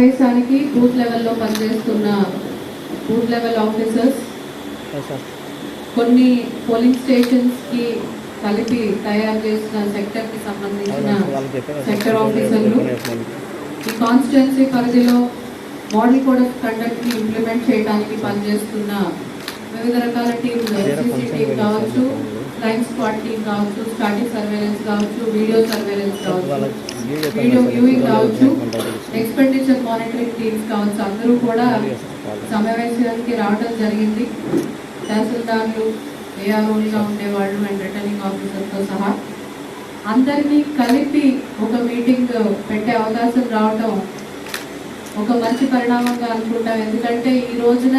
సమావేశానికి బూత్ లెవెల్లో పనిచేస్తున్న బూత్ లెవెల్ ఆఫీసర్స్ కొన్ని పోలింగ్ స్టేషన్స్కి కలిపి తయారు చేసిన సెక్టర్కి సంబంధించిన సెక్టర్ ఆఫీసర్లు ఈ కాన్స్టిట్యున్సీ పరిధిలో మోడల్ కోడ్ ఆఫ్ కండక్ట్ని ఇంప్లిమెంట్ చేయడానికి పనిచేస్తున్న వివిధ రకాల ఎస్సీసీ టీమ్ కావచ్చు స్క్వాడ్ టీమ్ కావచ్చు స్టాటిక్ సర్వేలెన్స్ కావచ్చు వీడియో సర్వేలెన్స్ కావచ్చు వీడియో వ్యూయింగ్ కావచ్చు ఎక్స్పెండిచర్ మానిటరింగ్ టీమ్స్ కావచ్చు అందరూ కూడా సమావేశానికి రావడం జరిగింది. తహసీల్దార్లు ఏఆర్ఓలుగా ఉండేవాళ్ళు అండ్ రిటర్నింగ్ ఆఫీసర్తో సహా అందరినీ కలిపి ఒక మీటింగ్ పెట్టే అవకాశం రావటం ఒక మంచి పరిణామంగా అనుకుంటాం. ఎందుకంటే ఈ రోజున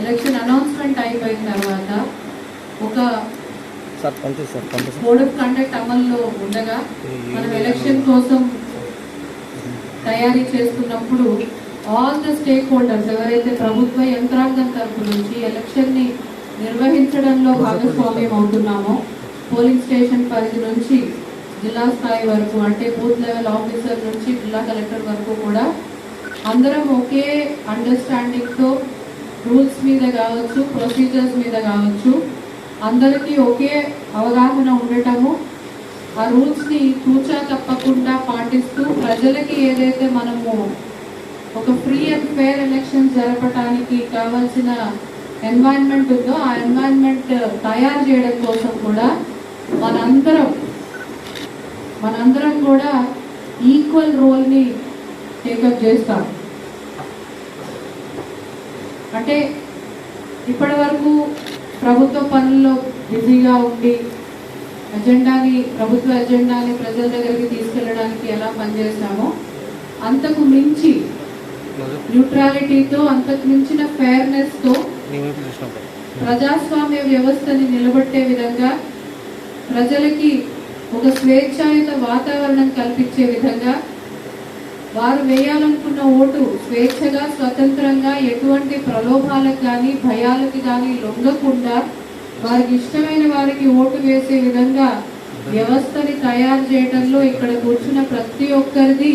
ఎలక్షన్ అనౌన్స్మెంట్ అయిపోయిన తర్వాత ఒక కోడ్ ఆఫ్ కండక్ట్ అమల్లో ఉండగా మనం ఎలక్షన్ కోసం తయారీ చేస్తున్నప్పుడు ఆల్ ద స్టేక్ హోల్డర్స్ ఎవరైతే ప్రభుత్వ యంత్రాంగం తరపు నుంచి ఎలక్షన్ని నిర్వహించడంలో భాగస్వామ్యం అవుతున్నామో పోలింగ్ స్టేషన్ పరిధి నుంచి జిల్లా స్థాయి వరకు అంటే బూత్ లెవెల్ ఆఫీసర్ నుంచి జిల్లా కలెక్టర్ వరకు కూడా అందరం ఒకే అండర్స్టాండింగ్తో రూల్స్ మీద కావచ్చు ప్రొసీజర్స్ మీద కావచ్చు అందరికీ ఒకే అవగాహన ఉండటము ఆ రూల్స్ని తూచా తప్పకుండా పాటిస్తూ ప్రజలకి ఏదైతే మనము ఒక ఫ్రీ అండ్ ఫేర్ ఎలక్షన్ జరపడానికి కావాల్సిన ఎన్వైరన్మెంట్ ఉందో ఆ ఎన్వైరన్మెంట్ తయారు చేయడం కోసం కూడా మనందరం మనందరం కూడా ఈక్వల్ రోల్ని టేకప్ చేస్తాం. అంటే ఇప్పటి వరకు ప్రభుత్వ పనుల్లో బిజీగా ఉండి ఎజెండాని ప్రభుత్వ ఎజెండాని ప్రజల దగ్గరికి తీసుకెళ్ళడానికి ఎలా పనిచేస్తామో అంతకు మించి న్యూట్రాలిటీతో అంతకు మించిన ఫేర్నెస్తో ప్రజాస్వామ్య వ్యవస్థని నిలబెట్టే విధంగా ప్రజలకి ఒక స్వేచ్ఛాయుత వాతావరణం కల్పించే విధంగా వారు వేయాలనుకున్న ఓటు స్వేచ్ఛగా స్వతంత్రంగా ఎటువంటి ప్రలోభాలకు కానీ భయాలకు కానీ లొంగకుండా వారికి ఇష్టమైన వారికి ఓటు వేసే విధంగా వ్యవస్థని తయారు చేయడంలో ఇక్కడ కూర్చున్న ప్రతి ఒక్కరిది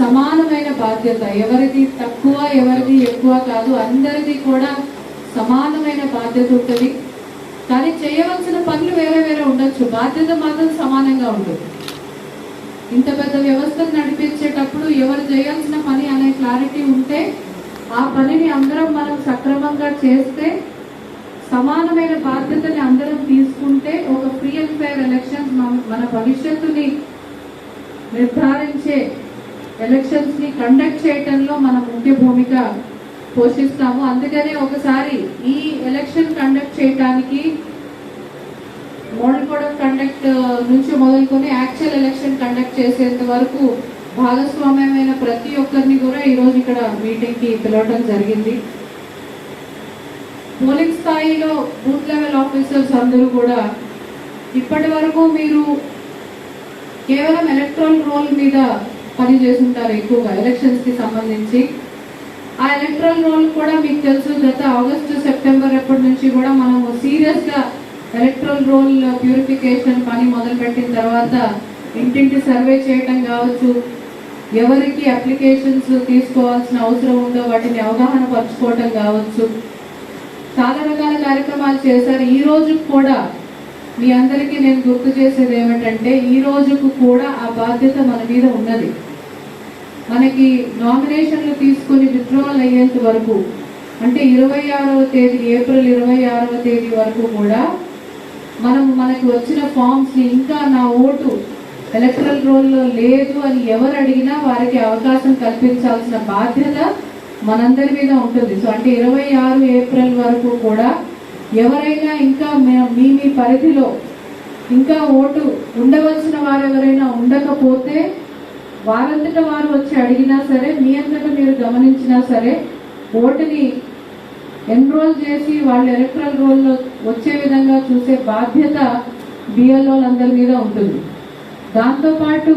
సమానమైన బాధ్యత. ఎవరిది తక్కువ ఎవరిది ఎక్కువ కాదు అందరిది కూడా సమానమైన బాధ్యత ఉంటుంది. కానీ చేయవలసిన పనులు వేరే వేరే ఉండొచ్చు. బాధ్యత మాత్రం సమానంగా ఉంటుంది. ఇంత పెద్ద వ్యవస్థను నడిపించేటప్పుడు ఎవరు చేయాల్సిన పని అనే క్లారిటీ ఉంటే ఆ పనిని అందరం మనం సక్రమంగా చేస్తే సమానమైన బాధ్యతని అందరం తీసుకుంటే ఒక ఫ్రీ అండ్ ఫెయిర్ ఎలక్షన్స్ మన భవిష్యత్తుని నిర్ధారించే ఎలక్షన్స్ని కండక్ట్ చేయటంలో మనం ముఖ్య భూమిక పోషిస్తాము. అందుకనే ఒకసారి ఈ ఎలక్షన్ కండక్ట్ చేయటానికి మోడల్ కోడ్ ఆఫ్ కండక్ట్ నుంచి మొదలుకొని యాక్చువల్ ఎలక్షన్ కండక్ట్ చేసేంత వరకు భాగస్వామ్యమైన ప్రతి ఒక్కరిని కూడా ఈరోజు ఇక్కడ మీటింగ్కి పిలవడం జరిగింది. పోలింగ్ స్థాయిలో బూత్ లెవెల్ ఆఫీసర్స్ అందరూ కూడా ఇప్పటి వరకు మీరు కేవలం ఎలక్ట్రల్ రోల్ మీద పని చేస్తుంటారు ఎక్కువగా ఎలక్షన్స్కి సంబంధించి. ఆ ఎలక్ట్రల్ రోల్ కూడా మీకు తెలుసు గత ఆగస్టు సెప్టెంబర్ ఎప్పటి నుంచి కూడా మనము సీరియస్గా ఎలక్ట్రల్ రోల్ ప్యూరిఫికేషన్ పని మొదలుపెట్టిన తర్వాత ఇంటింటి సర్వే చేయటం కావచ్చు ఎవరికి అప్లికేషన్స్ తీసుకోవాల్సిన అవసరం ఉందో వాటిని అవగాహన పరచుకోవటం కావచ్చు. చాలా రకాల కార్యక్రమాలు చేశారు. ఈ రోజు కూడా మీ అందరికీ నేను గుర్తు చేసేది ఏమిటంటే ఈ రోజుకు కూడా ఆ బాధ్యత మన మీద ఉన్నది. మనకి నామినేషన్లు తీసుకుని విత్డ్రావల్ అయ్యేంత వరకు అంటే ఇరవై ఆరవ తేదీ ఏప్రిల్ ఇరవై ఆరవ తేదీ వరకు కూడా మనం మనకు వచ్చిన ఫామ్స్ ఇంకా నా ఓటు ఎలక్ట్రల్ రోల్లో లేదు అని ఎవరు అడిగినా వారికి అవకాశం కల్పించాల్సిన బాధ్యత మనందరి మీద ఉంటుంది. సో అంటే ఇరవై ఆరు ఏప్రిల్ వరకు కూడా ఎవరైనా ఇంకా మీ మీ పరిధిలో ఇంకా ఓటు ఉండవలసిన వారు ఎవరైనా ఉండకపోతే వారంతట వారు వచ్చి అడిగినా సరే మీ అంతటా మీరు గమనించినా సరే ఓటుని ఎన్రోల్ చేసి వాళ్ళు ఎలక్ట్రల్ రోల్లో వచ్చే విధంగా చూసే బాధ్యత బిఎల్ఓలందరి మీద ఉంటుంది. దాంతోపాటు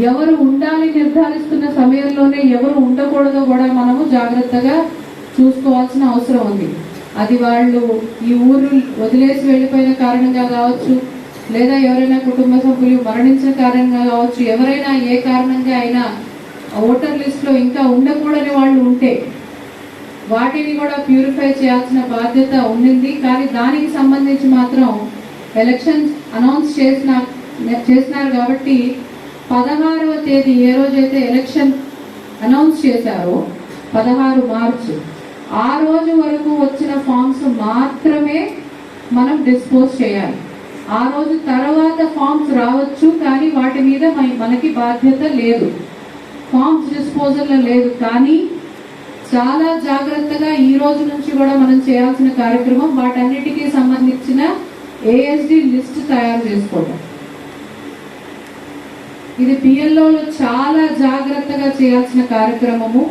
ఎవరు ఉండాలి నిర్ధారిస్తున్న సమయంలోనే ఎవరు ఉండకూడదో కూడా మనము జాగ్రత్తగా చూసుకోవాల్సిన అవసరం ఉంది. అది వాళ్ళు ఈ ఊరు వదిలేసి వెళ్ళిపోయిన కారణంగా కావచ్చు లేదా ఎవరైనా కుటుంబ సభ్యులు మరణించిన కారణంగా కావచ్చు ఎవరైనా ఏ కారణంగా అయినా ఓటర్ లిస్ట్లో ఇంకా ఉండకూడని వాళ్ళు ఉంటే వాటిని కూడా ప్యూరిఫై చేయాల్సిన బాధ్యత ఉండింది. కానీ దానికి సంబంధించి మాత్రం ఎలక్షన్స్ అనౌన్స్ చేసిన చేసినారు కాబట్టి పదహారవ తేదీ ఏ రోజైతే ఎలక్షన్ అనౌన్స్ చేశారో పదహారు మార్చి ఆ రోజు వరకు వచ్చిన ఫామ్స్ మాత్రమే మనం డిస్పోజ్ చేయాలి. ఆ రోజు తర్వాత ఫామ్స్ రావచ్చు కానీ వాటి మీద మనకి బాధ్యత లేదు. ఫామ్స్ డిస్పోజల్లో లేదు. కానీ చాలా జాగ్రత్తగా ఈ రోజు నుంచి కూడా మనం చేయాల్సిన కార్యక్రమం వాటన్నిటికీ సంబంధించిన ఏఎస్డి లిస్ట్ తయారు చేసుకోవడం ఇది పిఎల్ఓలో చాలా జాగ్రత్తగా చేయాల్సిన కార్యక్రమము.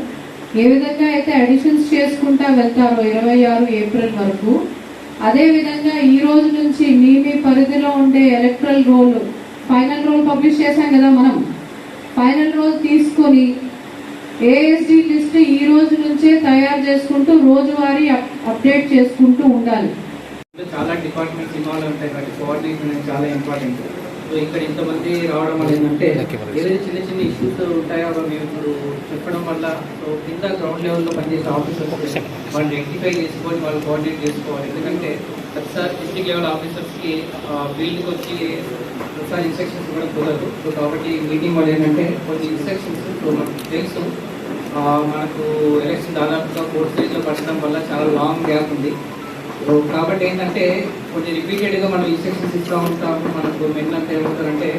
ఏ విధంగా అయితే అడిషన్స్ చేసుకుంటా వెళ్తారో ఇరవై ఆరు ఏప్రిల్ వరకు అదే విధంగా ఈ రోజు నుంచి మీ మీ పరిధిలో ఉండే electoral roll final roll publish చేశాం కదా మనం. ఫైనల్ రోల్ తీసుకొని ఏఎస్డి లిస్ట్ ఈ రోజు నుంచే తయారు చేసుకుంటూ రోజువారీ అప్- అప్డేట్ చేసుకుంటూ ఉండాలి. చాలా డిపార్ట్మెంట్స్ ఇన్వాల్వ్ ఉంటాయి కాబట్టి కోఆర్డినేషన్ అనేది చాలా ఇంపార్టెంట్. సో ఇక్కడ ఇంతమంది రావడం వల్ల ఏంటంటే ఏదైతే చిన్న చిన్న ఇష్యూస్ ఉంటాయో మీరు మేము ఇప్పుడు చెప్పడం వల్ల సో కింద గ్రౌండ్ లెవెల్లో పనిచేసే ఆఫీసర్స్ వాళ్ళు ఐడెంటిఫై చేసుకొని వాళ్ళు కోఆర్డినేట్ చేసుకోవాలి. ఎందుకంటే ప్రతిసారి డిస్ట్రిక్ట్ లెవెల్ ఆఫీసర్స్కి ఫీల్డ్కి వచ్చి ప్రతిసారి ఇన్స్ట్రక్షన్స్ కూడా కుదరదు. సో కాబట్టి మీటింగ్ వాళ్ళు ఏంటంటే కొన్ని ఇన్స్ట్రక్షన్స్ మనకు తెలుసు. మనకు ఎలక్షన్ దాదాపుగా ఫోర్ స్టేజ్లో పడడం వల్ల చాలా లాంగ్ గ్యాప్ ఉంది. సో కాబట్టి ఏంటంటే కొంచెం రిపీటెడ్గా మనం ఇన్స్ట్రక్షన్స్ ఇస్తూ ఉంటాము మనకు మెన్ అంతా ఏమవుతారంటే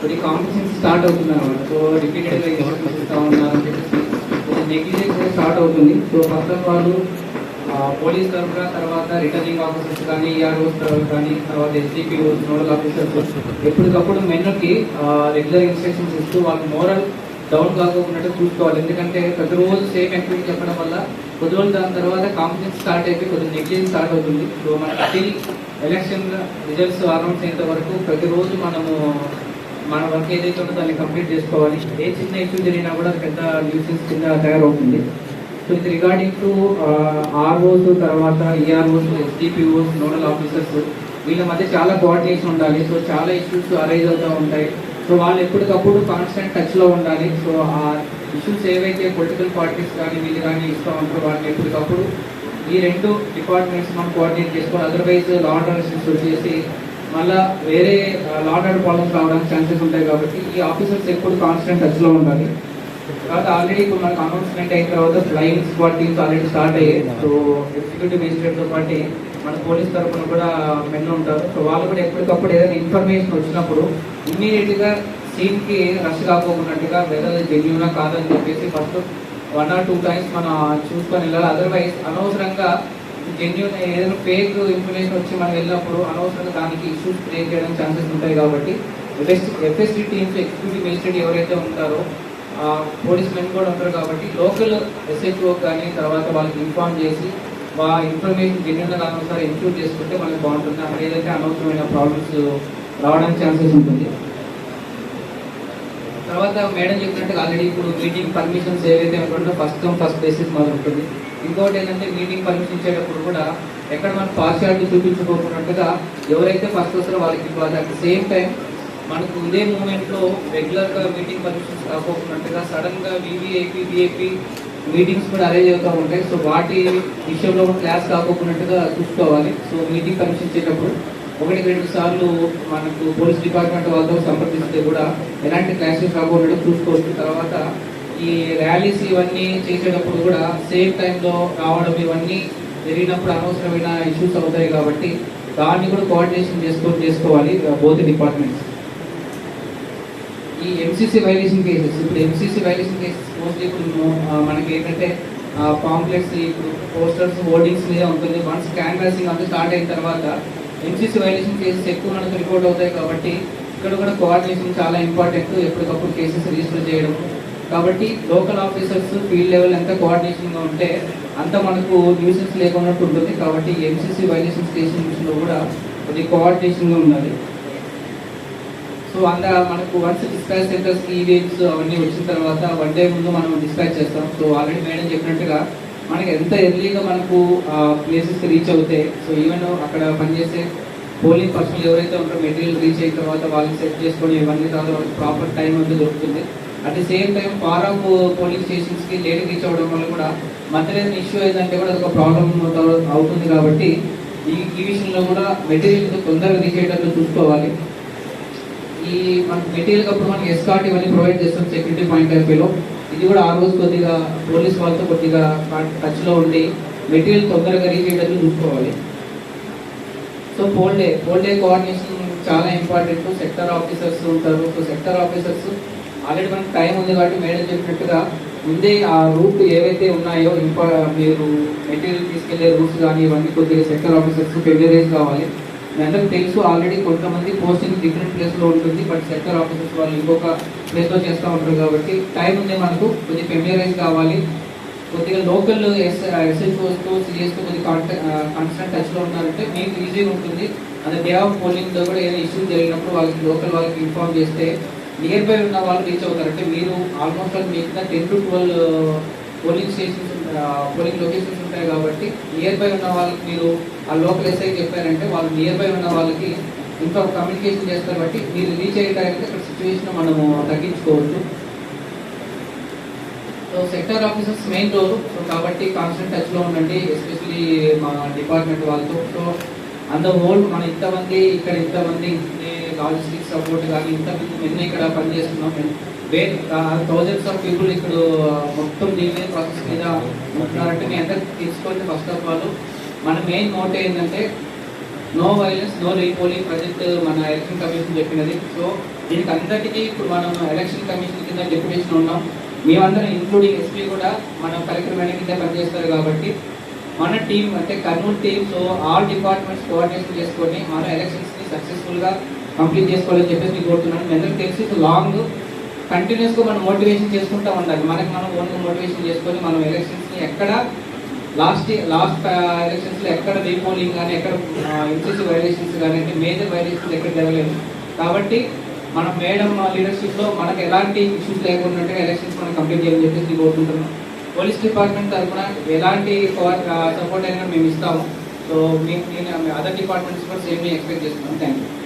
కొన్ని కాంపిటీషన్ స్టార్ట్ అవుతుంది అనమాట సో రిపీటెడ్గా ఇన్స్ట్రక్షన్స్ ఇస్తూ ఉన్నారు అని చెప్పేసి నెగ్లిజెన్స్ కూడా స్టార్ట్ అవుతుంది. సో పక్కన వాళ్ళు పోలీస్ తరఫున తర్వాత రిటర్నింగ్ ఆఫీసర్స్ కానీ ఈఆర్ఓస్ కానీ తర్వాత ఎస్డిపిఓ నోడల్ ఆఫీసర్స్ ఎప్పటికప్పుడు మెన్నుకి రెగ్యులర్ ఇన్స్ట్రక్షన్స్ ఇస్తూ వాళ్ళ మోరల్ డౌన్ కాకుండా చూసుకోవాలి. ఎందుకంటే ప్రతిరోజు సేమ్ యాక్టివిటీ చెప్పడం వల్ల కొద్ది రోజులు దాని తర్వాత కాంపిటెన్స్ స్టార్ట్ అయిపోయి కొద్దిగా నెగ్లిజెన్స్ స్టార్ట్ అవుతుంది. సో మనకి స్టిల్ ఎలక్షన్ రిజల్ట్స్ అనౌన్స్ అయ్యేంత వరకు ప్రతిరోజు మనము మన వర్క్ ఏదైతే ఉందో దాన్ని కంప్లీట్ చేసుకోవాలి. ఏ చిన్న ఇష్యూ జరిగినా కూడా పెద్ద న్యూసెన్స్ కింద తయారవుతుంది. సో ఇది రిగార్డింగ్ టు ఆర్ఓస్ తర్వాత ఈఆర్ఓస్ ఎస్డిపిఓస్ నోడల్ ఆఫీసర్స్ వీళ్ళ మధ్య చాలా కోఆర్డినేషన్ ఉండాలి. సో చాలా ఇష్యూస్ అరైజ్ అవుతూ ఉంటాయి. సో వాళ్ళు ఎప్పటికప్పుడు కాన్స్టెంట్ టచ్లో ఉండాలి. సో ఆ ఇష్యూస్ ఏవైతే పొలిటికల్ పార్టీస్ కానీ వీళ్ళు కానీ ఇస్తూ ఉంటారో వాళ్ళని ఎప్పటికప్పుడు ఈ రెండు డిపార్ట్మెంట్స్ మనం కోఆర్డినేట్ చేసుకోవాలి అదర్వైజ్ లా అండ్ వచ్చేసి మళ్ళా వేరే లా అండ్ ప్రాబ్లమ్స్ రావడానికి ఛాన్సెస్ ఉంటాయి కాబట్టి ఈ ఆఫీసర్స్ ఎప్పుడు కాన్స్టెంట్ టచ్లో ఉండాలి. తర్వాత ఆల్రెడీ ఇప్పుడు మనకు అనౌన్స్మెంట్ అయిన తర్వాత flying squad teams already start అయ్యాయి. సో ఎగ్జిక్యూటివ్ మేజిస్ట్రేట్తో పాటు మన పోలీస్ తరఫున కూడా మెన్ ఉంటారు. సో వాళ్ళు కూడా ఎప్పటికప్పుడు ఏదైనా ఇన్ఫర్మేషన్ వచ్చినప్పుడు ఇమ్మీడియట్గా సీన్కి రష్ కాకోకున్నట్టుగా వెదర్ జెన్యునా కాదని చెప్పేసి first one or two times మనం చూసుకొని వెళ్ళాలి. అదర్వైజ్ అనవసరంగా జెన్యున్ ఏదైనా ఫేక్ ఇన్ఫర్మేషన్ వచ్చి మనం వెళ్ళినప్పుడు అనవసరంగా దానికి ఇష్యూస్ క్రియేట్ చేయడానికి ఛాన్సెస్ ఉంటాయి కాబట్టి ఎఫ్ఎస్డి టీమ్స్ ఎగ్జిక్యూటివ్ మేజిస్ట్రేట్ ఎవరైతే ఉంటారో పోలీస్ మెన్ కూడా ఉంటారు కాబట్టి లోకల్ ఎస్హెచ్ఓ కానీ తర్వాత వాళ్ళకి ఇన్ఫార్మ్ చేసి వా ఇన్ఫర్మేషన్ జెన్యున్గా ఒకసారి ఇన్క్లూడ్ చేసుకుంటే మనకి బాగుంటుంది. అక్కడ ఏదైతే అనవసరమైన ప్రాబ్లమ్స్ రావడానికి ఛాన్సెస్ ఉంటుంది. తర్వాత మేడం చెప్పినట్టు ఆల్రెడీ ఇప్పుడు మీటింగ్ పర్మిషన్స్ ఏవైతే ఉంటుందో ఫస్ట్ కమ్ ఫస్ట్ బేసిస్ మాది ఉంటుంది. ఇంకోటి ఏంటంటే మీటింగ్ పర్మిషన్ ఇచ్చేటప్పుడు కూడా ఎక్కడ మనం పార్షాలిటీ చూపించుకోకున్నట్టుగా ఎవరైతే ఫస్ట్ వస్తారో వాళ్ళకి ఇవ్వాలి. అట్ సేమ్ టైం మనకు ఉండే మూమెంట్లో రెగ్యులర్గా మీటింగ్ పర్మిషన్స్ కాకోకున్నట్టుగా సడన్గా వివిఐపి విఐపి మీటింగ్స్ కూడా అరేంజ్ అవుతూ ఉంటాయి. సో వాటి విషయంలో కూడా క్లాస్ కాకోకున్నట్టుగా చూసుకోవాలి. సో మీటింగ్ పర్మిషన్ ఇచ్చేటప్పుడు ఒకటి రెండు సార్లు మనకు పోలీస్ డిపార్ట్మెంట్ వాళ్ళతో సంప్రదిస్తే కూడా ఎలాంటి క్లాసెస్ రాకుండా చూసుకోవచ్చు. తర్వాత ఈ ర్యాలీస్ ఇవన్నీ చేసేటప్పుడు కూడా సేమ్ టైంలో రావడం ఇవన్నీ జరిగినప్పుడు అనవసరమైన ఇష్యూస్ అవుతాయి కాబట్టి దాన్ని కూడా కోఆర్డినేషన్ చేసుకొని చేసుకోవాలి బోత్ డిపార్ట్మెంట్స్. ఈ ఎంసీసీ వైలేషన్ కేసెస్ ఇప్పుడు ఎంసీసీ వైలేషన్ కేసెస్ మోస్ట్లీ ఇప్పుడు మనకి ఏంటంటే పాంప్లెట్స్ ఇప్పుడు పోస్టర్స్ హోర్డింగ్స్ మీద ఉంటుంది. వన్స్ క్యాన్వాసింగ్ అంతా స్టార్ట్ అయిన తర్వాత ఎంసీసీ వైలేషన్ కేసెస్ ఎక్కువ మనకు రిపోర్ట్ అవుతాయి కాబట్టి ఇక్కడ కూడా కోఆర్డినేషన్ చాలా ఇంపార్టెంట్ ఎప్పటికప్పుడు కేసెస్ రిజిస్టర్ చేయడం. కాబట్టి లోకల్ ఆఫీసర్స్ ఫీల్డ్ లెవెల్ ఎంత కోఆర్డినేషన్గా ఉంటే అంత మనకు న్యూసెన్స్ లేకుండా ఉంటుంది. కాబట్టి ఎంసీసీ వైలేషన్ కేసెస్లో కూడా కొద్ది కోఆర్డినేషన్గా ఉండాలి. సో అంద మనకు వన్స్ డిస్పాచ్ సెంటర్స్ ఈవెంట్స్ అవన్నీ వచ్చిన తర్వాత వన్ డే ముందు మనం డిస్పాచ్ చేస్తాం. సో ఆల్రెడీ మేడం చెప్పినట్టుగా మనకి ఎంత ఎర్లీగా మనకు ప్లేసెస్కి రీచ్ అవుతాయి సో ఈవెన్ అక్కడ పనిచేసే పోలింగ్ పర్సనల్ ఎవరైతే ఉంటారో మెటీరియల్ రీచ్ అయిన తర్వాత వాళ్ళని సెట్ చేసుకొని ఇవన్నీ తర్వాత వాళ్ళకి ప్రాపర్ టైం అనేది దొరుకుతుంది. At the same time far off polling స్టేషన్స్కి late reach అవ్వడం వల్ల కూడా మధ్యలో ఇష్యూ అయిందంటే కూడా ఒక ప్రాబ్లం అవుతుంది కాబట్టి ఈ ఈ విషయంలో కూడా మెటీరియల్ తొందరగా రీచ్ అయ్యేటట్లు చూసుకోవాలి. ఈ మన మెటీరియల్ అప్పుడు మనకి ఎస్కార్ట్ ఇవన్నీ ప్రొవైడ్ చేస్తాం సెక్యూరిటీ పాయింట్ ఆఫ్ వ్యూలో ఇది కూడా ఆ రోజు కొద్దిగా పోలీస్ వాళ్ళతో కొద్దిగా టచ్లో ఉండి మెటీరియల్ తొందరగా రీచ్ అయ్యేటట్లు చూసుకోవాలి. So poll day poll day coordination చాలా ఇంపార్టెంట్ సెక్టర్ ఆఫీసర్స్ ఉంటారు. సో సెక్టర్ ఆఫీసర్స్ ఆల్రెడీ మనకి టైం ఉంది కాబట్టి మేడం చెప్పినట్టుగా ముందే ఆ రూట్ ఏవైతే ఉన్నాయో ఇంపా మీరు మెటీరియల్ తీసుకెళ్ళే రూట్స్ కానీ ఇవన్నీ కొద్దిగా సెక్టర్ ఆఫీసర్స్ ఫెమిలరైజ్ కావాలి. మేడం తెలుసు ఆల్రెడీ కొంతమంది పోస్టింగ్ డిఫరెంట్ ప్లేస్లో ఉంటుంది బట్ సెక్టర్ ఆఫీసర్స్ వాళ్ళు ఇంకొక ప్లేస్లో చేస్తూ ఉంటారు కాబట్టి టైం ఉంది మనకు కొద్దిగా ఫెమిలరైజ్ కావాలి. కొద్దిగా లోకల్ ఎస్ ఎస్హెచ్ఓస్తో సిఎస్తో కొద్దిగా కాంటాక్ట్ కాన్స్టెంట్ టచ్లో ఉన్నారంటే మీకు ఈజీగా ఉంటుంది. అదే డే ఆఫ్ పోలింగ్లో కూడా ఏదైనా ఇష్యూ జరిగినప్పుడు వాళ్ళకి లోకల్ వాళ్ళకి ఇన్ఫార్మ్ చేస్తే నియర్ బై ఉన్న వాళ్ళు రీచ్ అవుతారంటే మీరు ఆల్మోస్ట్ మీకు ten to twelve polling stations polling locations ఉంటాయి కాబట్టి నియర్ బై ఉన్న వాళ్ళకి మీరు ఆ లోకల్ ఎస్ఐ చెప్పారంటే వాళ్ళు నియర్ బై ఉన్న వాళ్ళకి ఇంకా కమ్యూనికేషన్ చేస్తారు కాబట్టి మీరు రీచ్ అయ్యేటానికి ఇక్కడ సిచ్యువేషన్ మనము తగ్గించుకోవచ్చు. So sector officers main role so కాబట్టి కాన్స్టెంట్ టచ్లో ఉండండి ఎస్పెషలీ మా డిపార్ట్మెంట్ వాళ్ళతో. సో అంత హోల్ మన ఇంతమంది ఇక్కడ ఇంతమంది లాజిస్టిక్ సపోర్ట్ కానీ ఇంత మంది ఇక్కడ పనిచేస్తున్నాం. వే థౌజండ్స్ ఆఫ్ పీపుల్ ఇక్కడ మొత్తం దీని మీద ప్రాసెస్ మీద ఉంటున్నారంటే మీ అందరికి తీసుకోండి. ఫస్ట్ ఆఫ్ ఆల్ మన మెయిన్ మోటో ఏంటంటే no violence no repolling present మన ఎలక్షన్ కమిషన్ చెప్పినది. సో దీనికి అందరికీ ఇప్పుడు మనం ఎలక్షన్ కమిషన్ కింద డెప్యుటేషన్ ఉన్నాం. మేమందరం ఇంక్లూడింగ్ ఎస్పీ కూడా మన కలెక్టర్ మేడం కింద పనిచేస్తారు కాబట్టి మన టీం అంటే Kurnool team so all departments coordination చేసుకొని మన ఎలక్షన్స్ని సక్సెస్ఫుల్గా కంప్లీట్ చేసుకోవాలని చెప్పేసి కోరుతున్నాను. మీ అందరికీ తెలిసి లాంగ్ కంటిన్యూస్గా మనం మోటివేషన్ చేసుకుంటా ఉండాలి. మనకి మనం ఓన్లీ మోటివేషన్ చేసుకొని మనం ఎలక్షన్స్ని ఎక్కడ లాస్ట్ లాస్ట్ ఎలక్షన్స్లో ఎక్కడ రీపోలింగ్ కానీ ఎక్కడ ఇన్సెసివ్ వైలేషన్స్ కానీ అంటే మేజర్ వైలేషన్స్ ఎక్కడ జరగలేదు. కాబట్టి మన మేడం లీడర్షిప్లో మనకు ఎలాంటి ఇష్యూస్ లేకుండా ఎలక్షన్స్ మనం కంప్లీట్ చేయాలని చెప్పేసి కోరుకుంటున్నాం. పోలీస్ డిపార్ట్మెంట్ తరఫున ఎలాంటి సపోర్ట్ అయినా మేము ఇస్తాము. సో మేము అదర్ డిపార్ట్మెంట్స్ కూడా సేమ్ ఎక్స్పెక్ట్ చేస్తున్నాం. Thank you